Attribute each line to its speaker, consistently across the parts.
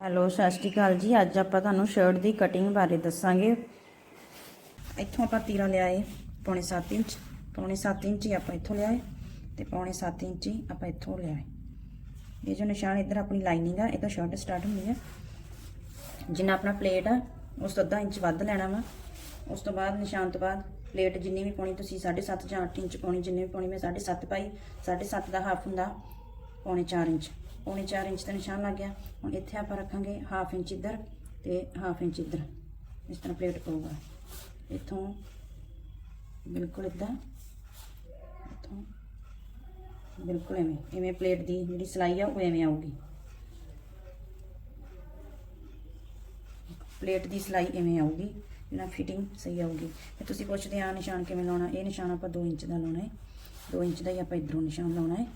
Speaker 1: Hello, ਸਤਿ ਸ਼੍ਰੀ ਅਕਾਲ ਜੀ। ਅੱਜ ਆਪਾਂ ਤੁਹਾਨੂੰ ਸ਼ਰਟ ਦੀ ਕਟਿੰਗ ਬਾਰੇ ਦੱਸਾਂਗੇ। ਇੱਥੋਂ ਆਪਾਂ ਤੀਰਾ ਲਿਆਏ, ਪੌਣੇ 7 ਇੰਚ। ਪੌਣੇ 7 ਇੰਚ ਹੀ ਆਪਾਂ ਇੱਥੋਂ ਲਿਆਏ ਤੇ ਪੌਣੇ 7 ਇੰਚ ਹੀ ਆਪਾਂ ਇੱਥੋਂ ਲਿਆਏ। ਇਹ ਜੋ ਨਿਸ਼ਾਨ ਇੱਧਰ ਆਪਣੀ ਲਾਈਨਿੰਗ ਆ, ਇਹ ਤਾਂ ਸ਼ਰਟ ਸਟਾਰਟ ਹੁੰਦੀ ਆ। ਜਿੰਨਾ ਆਪਣਾ ਪਲੇਟ ਆ, ਉਸ ਤੋਂ ਅੱਧਾ ਇੰਚ ਵੱਧ ਲੈਣਾ ਵਾ। ਉਸ ਤੋਂ ਬਾਅਦ, ਨਿਸ਼ਾਨ ਤੋਂ ਬਾਅਦ ਪਲੇਟ ਜਿੰਨੀ ਵੀ ਪਾਉਣੀ ਤੁਸੀਂ 7.5 ਜਾਂ 8 ਇੰਚ ਪਾਉਣੀ, ਜਿੰਨੀ ਵੀ ਪਾਉਣੀ ਮੈਂ 7.5 ਪਾਈ 7.5 ਦਾ ਹਾਫ ਹੁੰਦਾ, ਪੌਣੇ 4 ਇੰਚ। ਪੌਣੇ 4 ਇੰਚ ਦਾ ਨਿਸ਼ਾਨ ਲੱਗ ਗਿਆ। ਹੁਣ ਇੱਥੇ ਆਪਾਂ ਰੱਖਾਂਗੇ ਹਾਫ ਇੰਚ ਇੱਧਰ ਤੇ ਹਾਫ ਇੰਚ ਇੱਧਰ। ਇਸ ਤਰ੍ਹਾਂ ਪਲੇਟ ਪਊਗਾ। ਇੱਥੋਂ ਬਿਲਕੁਲ ਇਦਾਂ। ਇੱਥੋਂ ਬਿਲਕੁਲ ਐਵੇਂ। ਐਵੇਂ ਪਲੇਟ ਦੀ ਜਿਹੜੀ ਸਿਲਾਈ ਆ, ਉਹ ਐਵੇਂ ਆਊਗੀ। ਪਲੇਟ ਦੀ ਸਿਲਾਈ ਐਵੇਂ ਆਊਗੀ। ਇਹਨਾਂ ਫਿਟਿੰਗ ਸਹੀ ਆਊਗੀ। ਤੇ ਤੁਸੀਂ ਪੁੱਛਦੇ ਆ ਨਿਸ਼ਾਨ ਕਿਵੇਂ ਲਾਉਣਾ? ਇਹ ਨਿਸ਼ਾਨ ਆਪਾਂ 2 ਇੰਚ ਦਾ ਲਾਉਣਾ ਹੈ। 2 ਇੰਚ ਦਾ ਹੀ ਆਪਾਂ ਇਧਰੋਂ ਨਿਸ਼ਾਨ ਲਾਉਣਾ ਹੈ।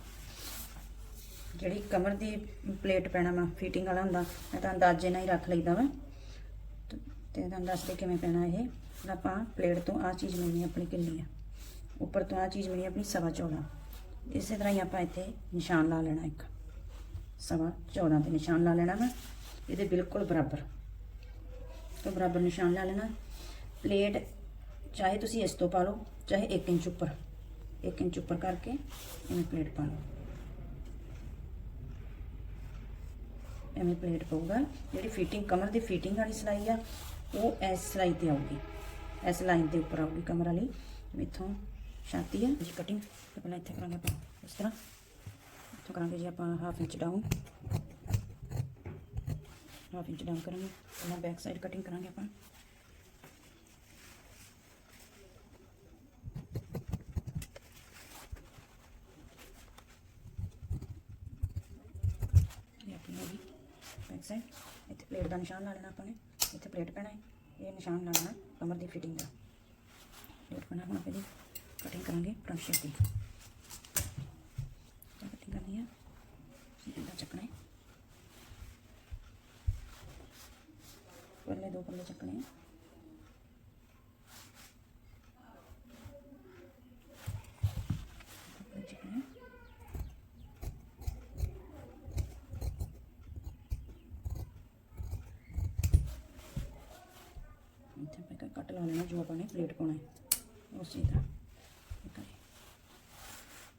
Speaker 1: ਜਿਹੜੀ ਕਮਰ ਦੀ ਪਲੇਟ ਪੈਣਾ ਵਾ ਫਿਟਿੰਗ ਵਾਲਾ ਹੁੰਦਾ, ਮੈਂ ਤਾਂ ਅੰਦਾਜ਼ੇ ਨਾਲ ਹੀ ਰੱਖ ਲਈਦਾ ਵਾ। ਤੇ ਤੁਹਾਨੂੰ ਦੱਸਦੇ ਕਿਵੇਂ ਪੈਣਾ ਇਹ? ਹੁਣ ਆਪਾਂ ਪਲੇਟ ਤੋਂ ਆ ਚੀਜ਼ ਮਿਲਣੀ ਆਪਣੀ ਕਿੰਨੀ ਆ। ਉੱਪਰ ਤੋਂ ਆ ਚੀਜ਼ ਮਿਲਣੀ ਆਪਣੀ ਸਵਾ 14 ਇਸੇ ਤਰ੍ਹਾਂ ਹੀ ਆਪਾਂ ਇੱਥੇ ਨਿਸ਼ਾਨ ਲਾ ਲੈਣਾ ਇੱਕ। ਸਵਾ 14 ਤੇ ਨਿਸ਼ਾਨ ਲਾ ਲੈਣਾ ਵਾ। ਇਹਦੇ ਬਿਲਕੁਲ ਬਰਾਬਰ। ਤੋਂ ਬਰਾਬਰ ਨਿਸ਼ਾਨ ਲਾ ਲੈਣਾ। ਪਲੇਟ ਚਾਹੇ ਤੁਸੀਂ ਇਸ ਤੋਂ ਪਾ ਲਓ, ਚਾਹੇ 1 ਇੰਚ ਉੱਪਰ। 1 ਇੰਚ ਉੱਪਰ ਕਰਕੇ ਇਹਨੂੰ ਪਲੇਟ ਪਾ ਲਓ। ਐਵੇਂ ਪਲੇਟ ਪਊਗਾ। ਜਿਹੜੀ ਫਿਟਿੰਗ ਕਮਰ ਦੀ ਫਿਟਿੰਗ ਵਾਲੀ ਸਿਲਾਈ ਆ, ਉਹ ਇਸ ਸਿਲਾਈ ਤੇ ਆਊਗੀ। ਇਸ ਲਾਈਨ ਦੇ ਉੱਪਰ ਆਊਗੀ ਕਮਰ ਵਾਲੀ। ਇੱਥੋਂ ਛਾਤੀ ਆ ਜੀ ਕਟਿੰਗ ਤੇ ਪਹਿਲਾਂ ਇੱਥੇ ਕਰਾਂਗੇ ਆਪਾਂ ਇਸ ਤਰ੍ਹਾਂ। ਇੱਥੋਂ ਕਰਾਂਗੇ ਜੀ ਆਪਾਂ half inch down half inch down ਕਰਾਂਗੇ। ਪਹਿਲਾਂ ਬੈਕ ਸਾਈਡ ਕਟਿੰਗ ਕਰਾਂਗੇ ਆਪਾਂ ਇਹ ਆਪਣੀ ਹੋ ਗਈ ਬੈਕ ਇੱਥੇ ਪਲੇਟ ਦਾ ਨਿਸ਼ਾਨ ਲਾ ਲੈਣਾ ਆਪਾਂ ਨੇ। ਇੱਥੇ ਪਲੇਟ ਪੈਣਾ ਹੈ ਇਹ ਨਿਸ਼ਾਨ ਲਾ ਲੈਣਾ ਕਮਰ ਦੀ ਫਿਟਿੰਗ ਦਾ। ਪਲੇਟ ਪੈਣਾ ਹੁਣ ਆਪਾਂ ਇਹਦੀ ਕਟਿੰਗ ਕਰਾਂਗੇ ਫਰੰਟ ਸ਼ੇਪ ਦੀ ਕਟਿੰਗ ਕਰਨੀ ਹੈ ਇਹਦਾ ਚੱਕਣਾ ਹੈ ਪੱਲੇ ਦੋ ਪੱਲੇ ਚੱਕਣੇ ਆ ਪੱਲੇ ਚੱਕਣੇ ਆ। ਇੱਥੇ ਆਪਾਂ ਇੱਕ ਕੱਟ ਲਾ ਲੈਣਾ ਜੋ